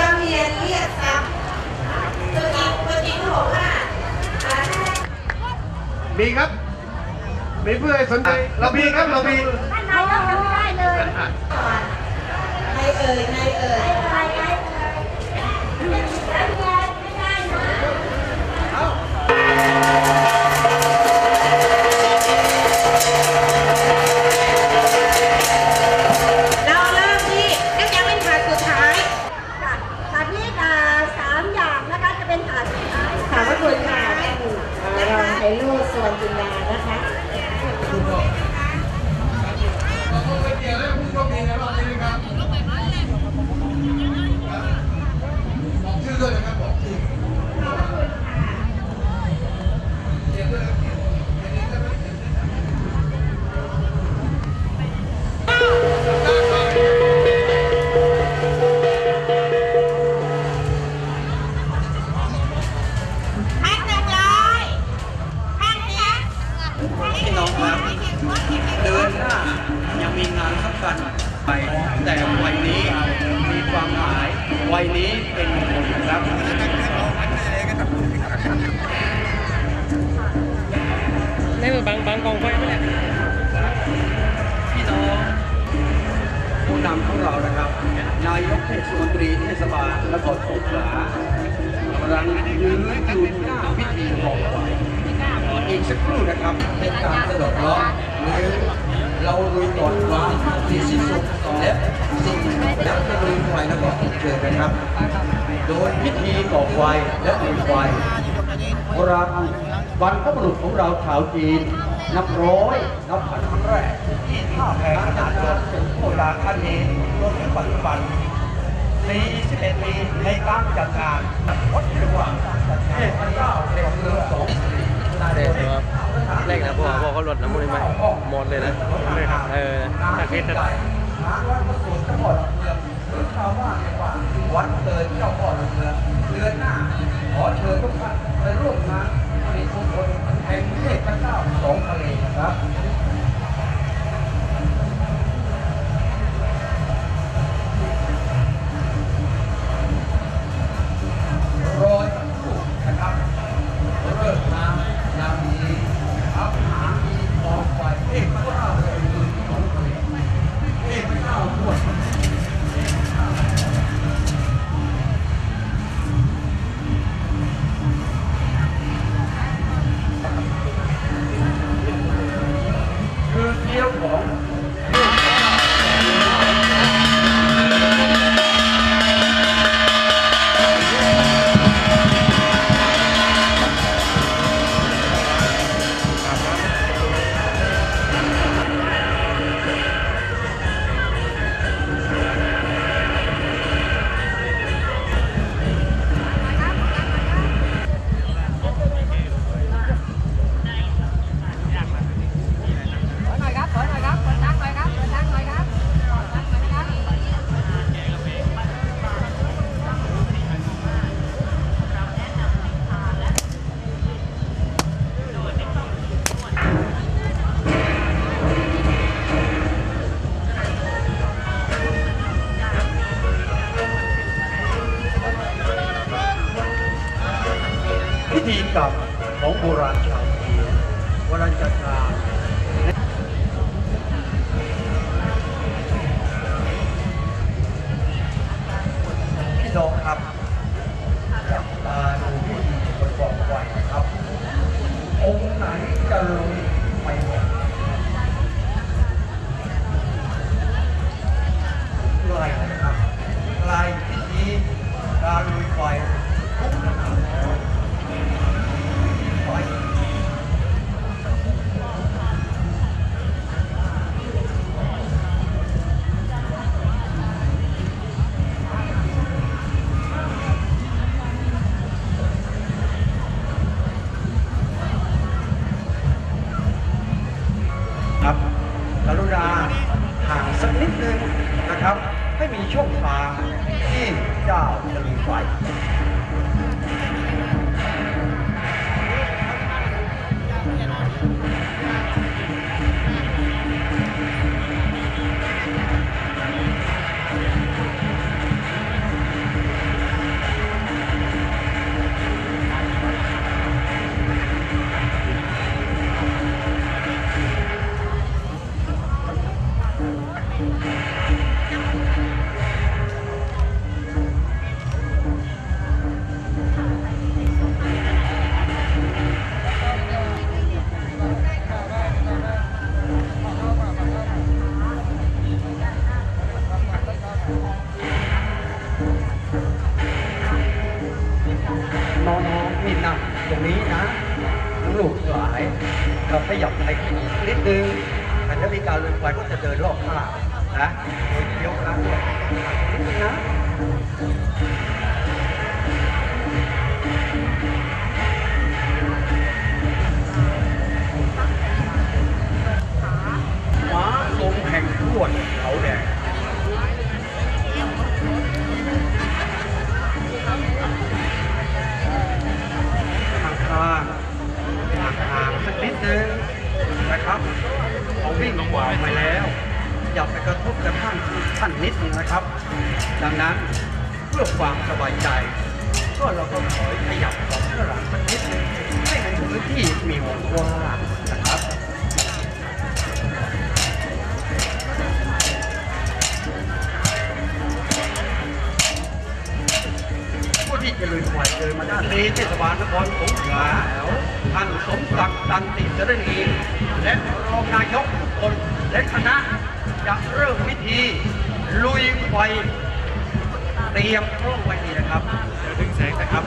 บางเรียนเรียกซ้ำตัวจริงตัวจริงเขาบอกว่าอ่ามีครับ มีเพื่อให้สนใจเรามีครับเรามีท่านนายกยังไม่ได้เลยใครเอ่ยใครเอ่ย ชื่อบนี้นะครับบอกชื่อ ในมือบางบางกองไฟไม่แหละพี่น้องผู้นำของเรานะครับ นายกเทศมนตรีเทศบาลนครสงขลากำลังยืนอยู่หน้าพิธีบอกไว้อีกสักครู่นะครับเป็นการสะดอกล้อหรือเราลุยก่อนว่าที่สิ้นสุดและสิ่งยักษ์จะลุยไฟแล้วก็เชิญนะครับ โดยพิธีก่อไฟและลุยไฟโบราณ บรรพบุรุษของเราชาวจีน นับร้อยนับพันครั้งแรกที่ท่าแพขนาดนั้นเป็นโบราณท่านนี้รวมถึงปัจจุบันปี11ปีในการจัดงานวัดเรียกว่าเทพเจ้าเด็กเรือสองเด็ดครับแรกนะพวกพวกเขาลดน้ำมันไหมหมดเลยนะเออตะเกียบตะหาวัดพระสูตรเจ้าพ่อเรือหรือชาวบ้านเรียกว่าวัดเตินเจ้าพ่อเรือเดือหน้าขอเชิญทุกท่านไปร่วมงาน ลแห่งเทพเจ้าสองทะเลนะครับ พิธีกรรมของโบราณชาวจีนวรัญชาพี่น้องครับจับตาดูพิธีประกอบไว้นะครับ องค์ไหนจะลงไปหมด ตรงนี้นะลูกหลายเราขยับไปนิดนึงแต่ถ้ามีการลุยไปก็จะเดินรอบข้างนะโดยเลี้ยวนะนิดนึงนะ แล้ว อย่าไปกระทบกระทั่งท่านนิดนึงนะครับ ดังนั้นเพื่อความสบายใจ ก็เราก็ถอยขยับของข้างหลังสักนิดนึงให้ในพื้นที่มีวงกว้างนะครับผู้ที่จะลุยไฟเดินมาด้านนี้เทศบาลนครสงขลาท่านสมศักดิ์ตันติจรณีและรองนายกคน และคณะจะเริ่มพิธี ลุยไฟเตรียมร่อมไว้ดีนะครับเดี๋ยวดึงแสงนะครับ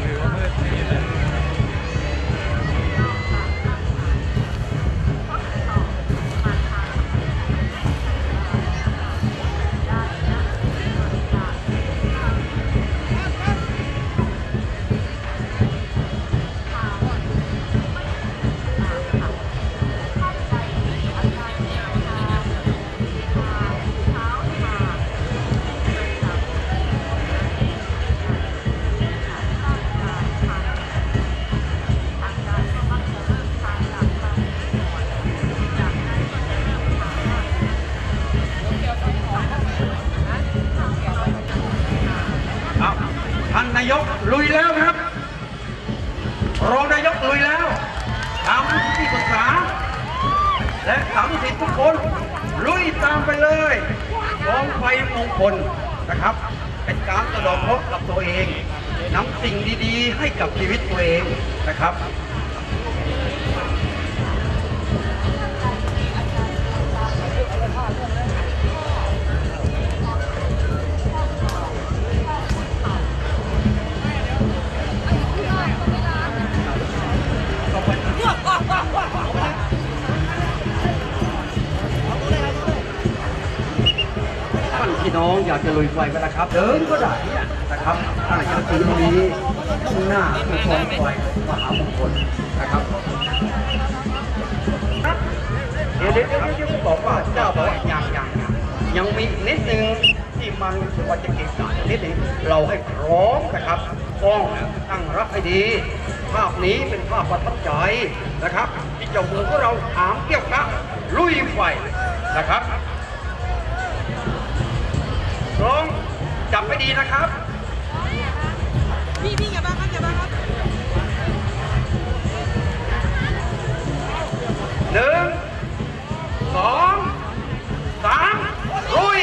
หรือว่ามืดนี่เลย แล้วครับ รองนายกลุยแล้วตามที่ปรึกษา และสามสิทธิ์ทุกคนลุยตามไปเลยกองไฟมงคลนะครับ เป็นการสะดอกเคราะห์กับตัวเองนำสิ่งดีๆ ให้กับชีวิตตัวเองนะครับ จะลุยไฟไปนะครับ เดินก็ได้นะครับท่านอยากจะลุยข้างหน้าคือกองไฟมหามงคลนะครับเดี๋ยวเดี๋ยวเดี๋ยวบอกว่าเจ้าบอกว่ายังยังยังยังมีนิดนึงที่มันรู้สึกว่าจะเก่งกาจนิดนึงเราให้พร้อมนะครับกล้องตั้งรับให้ดี ภาพนี้เป็นภาพประทับใจนะครับ ที่เจ้ามือของเราถามเกี่ยวกับลุยไฟนะครับ ร้องจับไม่ดีนะครับ พี่พี่อย่าบ้างครับอย่าบ้างครับหนึ่งสองสามลุย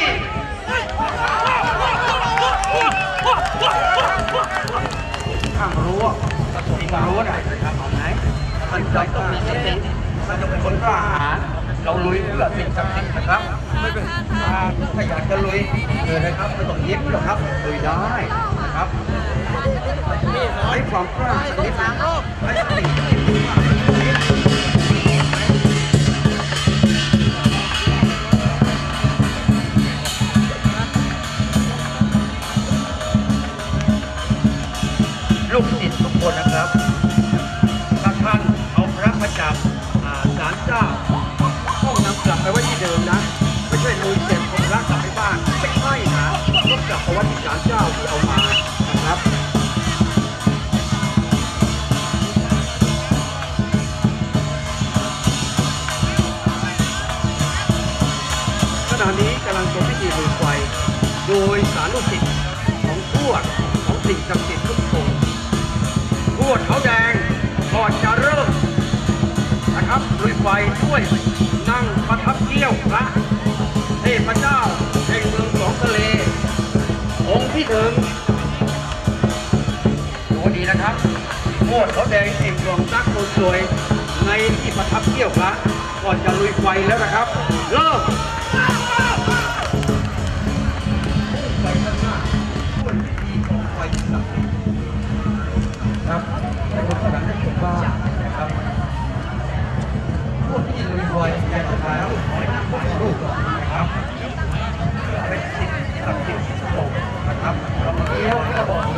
ข้างรั้วกระสุนรั้วได้นะครับเอาไหมท่านใจต้องมีสติท่านต้องเป็นคนกล้าหาญเราลุยเพื่อสิ่งศักดิ์สิทธิ์นะครับ ไม่เป็นถ้าอยากจะลุยเลยนะครับไม่ต้องยิ้มหรอกครับลุยได้นะครับให้ความกล้าสักนิดนึง ณะนี้กำลังชมพิธีลุยไฟโดยสารลูกศิษย์ของทวดของสิ่งศักดิ์สิทธิ์ทุกองค์ทวดเขาแดงก่อนจะเริ่มนะครับลุยไฟด้วยนั่งประทับเกี้ยวพระเทพเจ้าแห่งเมืองสองทะเล องค์ที่หนึ่งดูดีนะครับทวดเขาแดงเองดวงรักคนสวยในที่ประทับเกี้ยวพระก่อนจะลุยไฟแล้วนะครับ เริ่ม บ้างครับพวกที่ลุยบอยแกสุดท้แล้วลูกนะครับเป็สิ่งมสำคันะครับเราเลี้ยวกระบอก